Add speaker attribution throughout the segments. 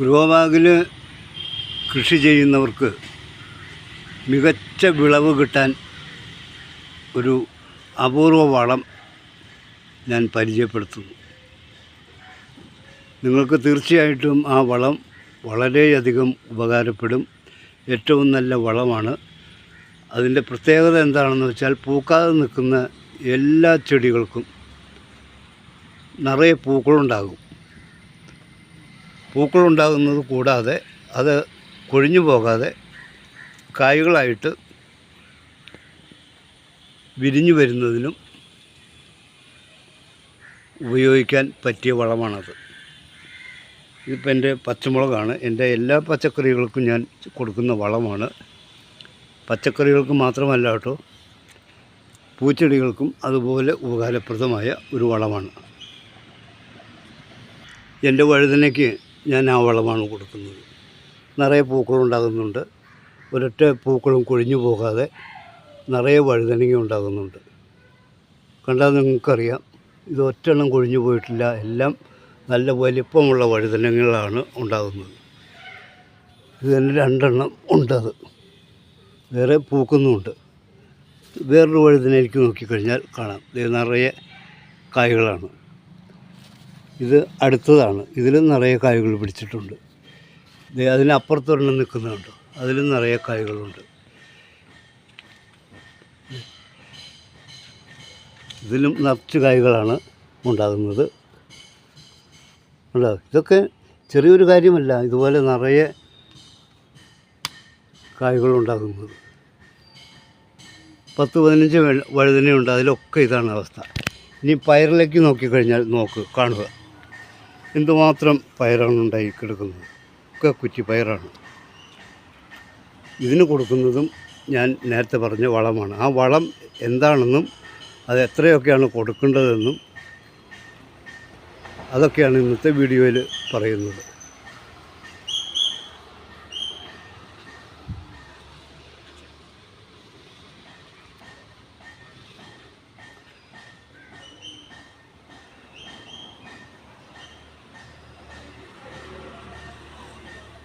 Speaker 1: Grow കൃഷി ചെയ്യുന്നവർക്ക് മികച്ച വിളവ് കിട്ടാൻ ഒരു അപൂർവ വളം ഞാൻ പരിചയപ്പെടുത്തുന്നു. നിങ്ങൾക്ക് തീർച്ചയായിട്ടും ആ വളം വളരെയധികം ഉപകാരപ്പെടും. ഏറ്റവും നല്ല വളമാണ്. അതിന്റെ പ്രത്യേകത എന്താണെന്ന് വെച്ചാൽ പൂക്കാതെ നിൽക്കുന്ന എല്ലാ ചെടികൾക്കും നിറയെ പൂക്കളുണ്ടാകും. പൂക്കളുണ്ടാകുന്നത് കൂടാതെ അത് കൊഴിഞ്ഞു പോകാതെ കായ്കളായിട്ട് വിരിഞ്ഞു വരുന്നതിനും ഉപയോഗിക്കാൻ പറ്റിയ വളമാണത്. ഇതിപ്പോൾ എന്റെ പച്ചമുളകാണ്. എന്റെ എല്ലാ പച്ചക്കറികൾക്കും ഞാൻ കൊടുക്കുന്ന വളമാണ്. പച്ചക്കറികൾക്ക് മാത്രമല്ല കേട്ടോ പൂച്ചെടികൾക്കും അതുപോലെ ഉപകാരപ്രദമായ ഒരു വളമാണ്. എന്റെ വഴുതനയ്ക്ക് ഞാൻ ആ വളമാണ് കൊടുക്കുന്നത്. നിറയെ പൂക്കളുണ്ടാകുന്നുണ്ട് ഒരൊറ്റ പൂക്കളും കൊഴിഞ്ഞു പോകാതെ നിറയെ വഴുതനങ്ങ ഉണ്ടാകുന്നുണ്ട്. കണ്ടാൽ നിങ്ങൾക്കറിയാം ഇത് ഒറ്റെണ്ണം കൊഴിഞ്ഞു പോയിട്ടില്ല. എല്ലാം നല്ല വലിപ്പമുള്ള വഴുതനങ്ങളാണ് ഉണ്ടാകുന്നത്. ഇത് തന്നെ രണ്ടെണ്ണം ഉണ്ടത് വേറെ പൂക്കുന്നുമുണ്ട്. വേറൊരു വഴുതനയിലേക്ക് നോക്കിക്കഴിഞ്ഞാൽ കാണാം. ഇത് നിറയെ കായ്കളാണ്. ഇത് അടുത്തതാണ്. ഇതിലും നിറയെ കായ്കൾ പിടിച്ചിട്ടുണ്ട്. അതിനപ്പുറത്തൊരെണ്ണം നിൽക്കുന്നുണ്ട്. അതിലും നിറയെ കായ്കളുണ്ട്. ഇതിലും നിറച്ച് കായ്കളാണ് ഉണ്ടാകുന്നത്. ഉണ്ടാകും ഇതൊക്കെ ചെറിയൊരു കാര്യമല്ല. ഇതുപോലെ നിറയെ കായ്കളുണ്ടാകുന്നത് പത്ത് പതിനഞ്ച് വഴുതനയുണ്ട്. അതിലൊക്കെ ഇതാണ് അവസ്ഥ. ഇനി പയറിലേക്ക് നോക്കിക്കഴിഞ്ഞാൽ നോക്ക് കാണുക. എന്തുമാത്രം പയറാണ് ഉണ്ടായി കിടക്കുന്നത്? ഒക്കെ കുറ്റി പയറാണ്. ഇതിന് കൊടുക്കുന്നതും ഞാൻ നേരത്തെ പറഞ്ഞ വളമാണ്. ആ വളം എന്താണെന്നും അത് എത്രയൊക്കെയാണ് കൊടുക്കേണ്ടതെന്നും അതൊക്കെയാണ് ഇന്നത്തെ വീഡിയോയിൽ പറയുന്നത്.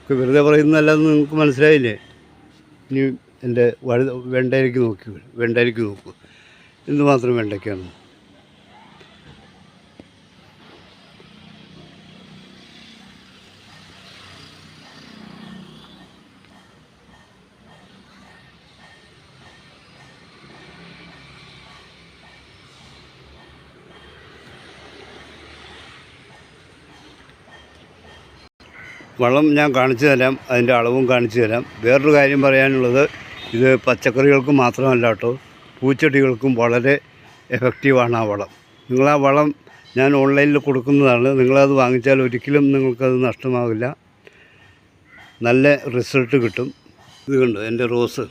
Speaker 1: ഒക്കെ വെറുതെ പറയുന്നതല്ലെന്ന് നിങ്ങൾക്ക് മനസ്സിലായില്ലേ? ഇനി എന്റെ വഴുത വെണ്ടയിലേക്ക് നോക്കി വെണ്ടയിലേക്ക് നോക്കൂ. എന്തുമാത്രം വെണ്ടയ്ക്കാണ്? വളം ഞാൻ കാണിച്ചു തരാം അതിന്റെ അളവും കാണിച്ചു തരാം. വേറൊരു കാര്യം പറയാനുള്ളത് ഇത് പച്ചക്കറികൾക്ക് മാത്രമല്ല കേട്ടോ പൂച്ചെടികൾക്കും വളരെ എഫക്റ്റീവാണ് ആ വളം. നിങ്ങൾ ആ വളം ഞാൻ ഓൺലൈനിൽ കൊടുക്കുന്നതാണ് നിങ്ങളത് വാങ്ങിച്ചാൽ ഒരിക്കലും നിങ്ങൾക്കത് നഷ്ടമാവില്ല. നല്ല റിസൾട്ട് കിട്ടും. ഇത് കണ്ടു എന്റെ റോസ്.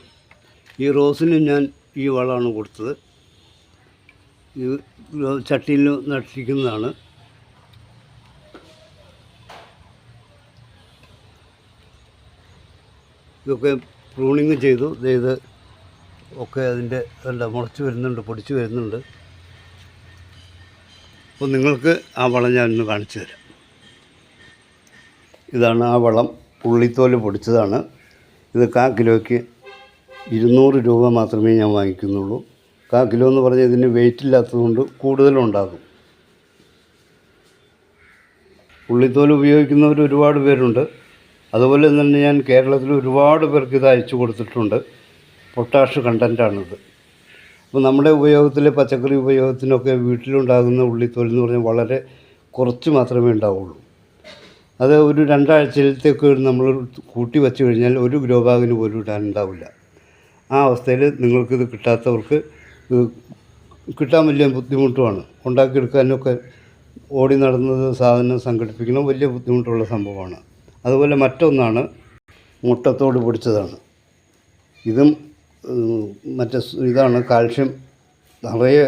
Speaker 1: ഈ റോസിന് ഞാൻ ഈ വളമാണ് കൊടുത്തത്. ഇത് ചട്ടിയിൽ നട്ടിരിക്കുന്നതാണ്. ഇതൊക്കെ പ്രൂണിങ് ചെയ്തു. ഇത് ഒക്കെ അതിന്റെ എന്താ മുളച്ച് വരുന്നുണ്ട് പൊടിച്ച് വരുന്നുണ്ട്. അപ്പോൾ നിങ്ങൾക്ക് ആ വളം ഞാൻ ഇന്ന് കാണിച്ചു തരാം. ഇതാണ് ആ വളം. പുള്ളിത്തോൽ പൊടിച്ചതാണ്. ഇത് കാ കിലോയ്ക്ക് ഇരുന്നൂറ് രൂപ മാത്രമേ ഞാൻ വാങ്ങിക്കുന്നുള്ളൂ. കാ കിലോ എന്ന് പറഞ്ഞാൽ ഇതിന് വെയിറ്റ് ഇല്ലാത്തതുകൊണ്ട് കൂടുതലുണ്ടാകും പുള്ളിത്തോൽ ഉപയോഗിക്കുന്നവർ ഒരുപാട് പേരുണ്ട്. അതുപോലെ തന്നെ ഞാൻ കേരളത്തിൽ ഒരുപാട് പേർക്ക് ഇത് അയച്ചു കൊടുത്തിട്ടുണ്ട്. പൊട്ടാഷ് കണ്ടന്റാണിത് അപ്പോൾ നമ്മുടെ ഉപയോഗത്തിൽ പച്ചക്കറി ഉപയോഗത്തിനൊക്കെ വീട്ടിലുണ്ടാകുന്ന ഉള്ളിത്തോൽ എന്ന് പറഞ്ഞാൽ വളരെ കുറച്ച് മാത്രമേ ഉണ്ടാവുള്ളൂ. അത് ഒരു രണ്ടാഴ്ചയിലത്തേക്ക് നമ്മൾ കൂട്ടി വെച്ച് കഴിഞ്ഞാൽ ഒരു ഗ്രോ ബാഗിന് പോലും ഇടാനുണ്ടാവില്ല. ആ അവസ്ഥയിൽ നിങ്ങൾക്കിത് കിട്ടാത്തവർക്ക് കിട്ടാൻ വലിയ ബുദ്ധിമുട്ടുമാണ്. ഉണ്ടാക്കിയെടുക്കാനൊക്കെ ഓടി നടന്നത് സാധനം സംഘടിപ്പിക്കണം വലിയ ബുദ്ധിമുട്ടുള്ള സംഭവമാണ്. അതുപോലെ മറ്റൊന്നാണ് മുട്ടത്തോട് പൊടിച്ചതാണ്. ഇതും മറ്റേ ഇതാണ് കാൽഷ്യം നിറയെ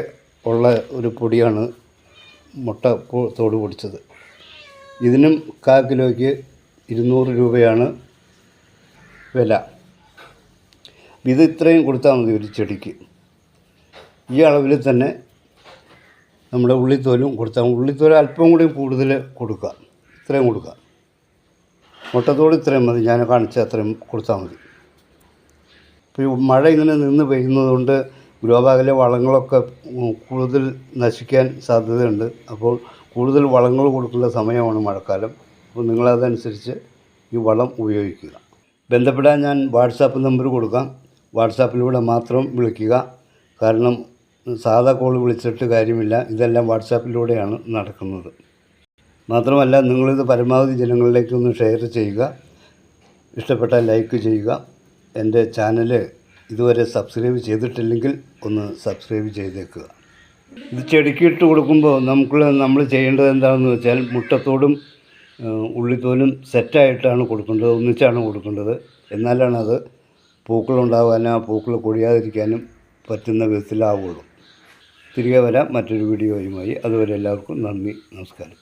Speaker 1: ഉള്ള ഒരു പൊടിയാണ് മുട്ട തോട് പൊടിച്ചത്. ഇതിനും കാ കിലോയ്ക്ക് ഇരുന്നൂറ് രൂപയാണ് വില. ഇത് ഇത്രയും കൊടുത്താൽ മതി ഒരു ചെടിക്ക്. ഈ അളവിൽ തന്നെ നമ്മുടെ ഉള്ളിത്തോലും കൊടുത്താൽ ഉള്ളിത്തോൽ അല്പം കൂടി കൂടുതൽ കൊടുക്കുക ഇത്രയും കൊടുക്കുക മുട്ടത്തോട് ഇത്രയും മതി. ഞാൻ കാണിച്ച അത്രയും കൊടുത്താൽ മതി. ഇപ്പോൾ ഈ മഴ ഇങ്ങനെ നിന്ന് പെയ്യുന്നതുകൊണ്ട് ഗ്രോബാഗിലെ വളങ്ങളൊക്കെ കൂടുതൽ നശിക്കാൻ സാധ്യതയുണ്ട്. അപ്പോൾ കൂടുതൽ വളങ്ങൾ കൊടുക്കേണ്ട സമയമാണ് മഴക്കാലം. അപ്പോൾ നിങ്ങളതനുസരിച്ച് ഈ വളം ഉപയോഗിക്കുക. ബന്ധപ്പെടാൻ ഞാൻ വാട്സാപ്പ് നമ്പർ കൊടുക്കാം. വാട്സാപ്പിലൂടെ മാത്രം വിളിക്കുക. കാരണം സാധാ കോൾ വിളിച്ചിട്ട് കാര്യമില്ല. ഇതെല്ലാം വാട്സാപ്പിലൂടെയാണ് നടക്കുന്നത്. മാത്രമല്ല നിങ്ങളിത് പരമാവധി ജനങ്ങളിലേക്ക് ഒന്ന് ഷെയർ ചെയ്യുക. ഇഷ്ടപ്പെട്ട ലൈക്ക് ചെയ്യുക. എന്റെ ചാനൽ ഇതുവരെ സബ്സ്ക്രൈബ് ചെയ്തിട്ടില്ലെങ്കിൽ ഒന്ന് സബ്സ്ക്രൈബ് ചെയ്തേക്കുക. ഇത് ചെടിക്ക് ഇട്ട് കൊടുക്കുമ്പോൾ നമുക്ക് നമ്മൾ ചെയ്യേണ്ടത് എന്താണെന്ന് വെച്ചാൽ മുട്ടത്തോടും ഉള്ളിത്തോലും സെറ്റായിട്ടാണ് കൊടുക്കേണ്ടത് ഒന്നിച്ചാണ് കൊടുക്കേണ്ടത്. എന്നാലാണ് അത് പൂക്കളുണ്ടാകാനും ആ പൂക്കൾ കൊഴിയാതിരിക്കാനും പറ്റുന്ന വിധത്തിലാവുള്ളൂ. തിരികെ വരാം മറ്റൊരു വീഡിയോയുമായി അതുവരെ എല്ലാവർക്കും നന്ദി നമസ്കാരം.